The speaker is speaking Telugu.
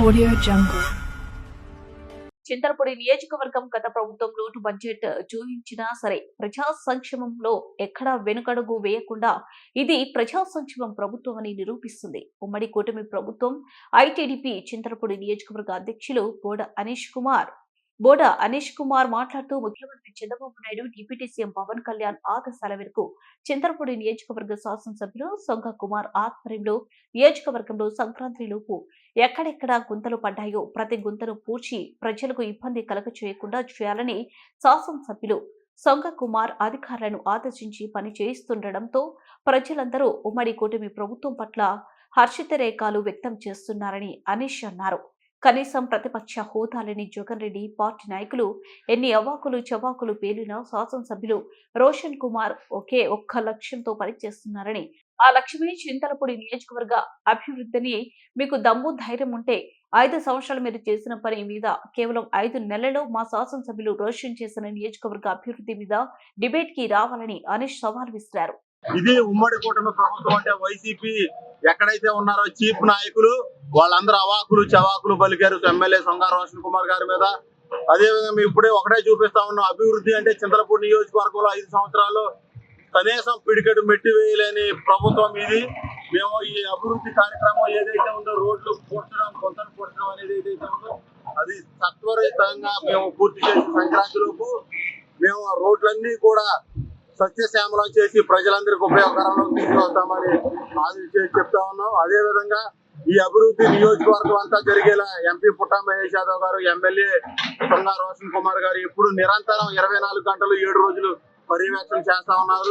Audio Jungle. చింతలపూడి నియోజకవర్గం గత ప్రభుత్వం లోటు బడ్జెట్ చూపించినా సరే ప్రజా సంక్షేమంలో ఎక్కడా వెనుకడుగు వేయకుండా ఇది ప్రజా సంక్షేమం ప్రభుత్వం అని నిరూపిస్తుంది ఉమ్మడి కూటమి ప్రభుత్వం ఐటీడీపీ చింతలపూడి నియోజకవర్గ అధ్యక్షులు బోడ అనీష్ కుమార్ బోడ అనీష్ కుమార్ మాట్లాడుతూ ముఖ్యమంత్రి చంద్రబాబు నాయుడు డిప్యూటీ సీఎం పవన్ కళ్యాణ్ ఆదేశాల మేరకు చింతలపూడి నియోజకవర్గ శాసనసభ్యులు సొంగ కుమార్ ఆధ్వర్యంలో నియోజకవర్గంలో సంక్రాంతి లోపు ఎక్కడెక్కడ గుంతలు పడ్డాయో ప్రతి గుంతను పూడ్చి ప్రజలకు ఇబ్బంది కలగచేయకుండా చేయాలని శాసనసభ్యులు సొంగ కుమార్ అధికారులను ఆదేశించి పని చేయిస్తుండటంతో ప్రజలందరూ ఉమ్మడి కూటమి ప్రభుత్వం పట్ల హర్షితరేఖాలు వ్యక్తం చేస్తున్నారని అనీష్ అన్నారు. కనీసం ప్రతిపక్ష హోదాలని జగన్ రెడ్డి పార్టీ నాయకులు ఎన్ని అవాకులు చవాకులు పేలినా శాసనసభ్యులు రోషన్ కుమార్ ఒకే ఒక్క లక్ష్యంతో పనిచేస్తున్నారని ఆ లక్ష్యమే చింతలపూడి నియోజకవర్గ అభివృద్ధిని మీకు దమ్ము ధైర్యం ఉంటే ఐదు సంవత్సరాలు మీరు చేసిన పని మీద కేవలం ఐదు నెలల్లో మా శాసనసభ్యులు రోషన్ చేసిన నియోజకవర్గ అభివృద్ధి మీద డిబేట్కి రావాలని అనిష్ సవాల్ విసిరారు. ఇది ఉమ్మడి కూటమి ప్రభుత్వం అంటే వైసీపీ ఎక్కడైతే ఉన్నారో చీఫ్ నాయకులు వాళ్ళందరూ అవాకులు చవాకులు పలికారు ఎమ్మెల్యే సొంగ రోషన్ కుమార్ గారి మీద. అదే విధంగా మేము ఇప్పుడే ఒకటే చూపిస్తా ఉన్నాం అభివృద్ధి అంటే చింతలపూడి నియోజకవర్గంలో ఐదు సంవత్సరాలు కనీసం పిడికెడు మెట్టి వేయలేని ప్రభుత్వం ఇది. మేము ఈ అభివృద్ధి కార్యక్రమం ఏదైతే ఉందో రోడ్లు పూడ్చడం కొంతలు పూడ్చడం అనేది ఏదైతే ఉందో అది సత్వరితంగా మేము పూర్తి చేసి సంక్రాంతి లోపు మేము ఆ రోడ్లన్నీ కూడా సస్యశ్యామలం చేసి ప్రజలందరికీ ఉపయోగకరంలో తీసుకొస్తామని ఆది చేసి చెప్తా ఉన్నాం. అదే విధంగా ఈ అభివృద్ధి నియోజకవర్గం అంతా జరిగేలా ఎంపీ పుట్టా మహేష్ యాదవ్ గారు ఎమ్మెల్యే సొంగా రోషన్ కుమార్ గారు ఇప్పుడు నిరంతరం ఇరవై నాలుగు గంటలు ఏడు రోజులు పర్యవేక్షణ చేస్తా ఉన్నారు.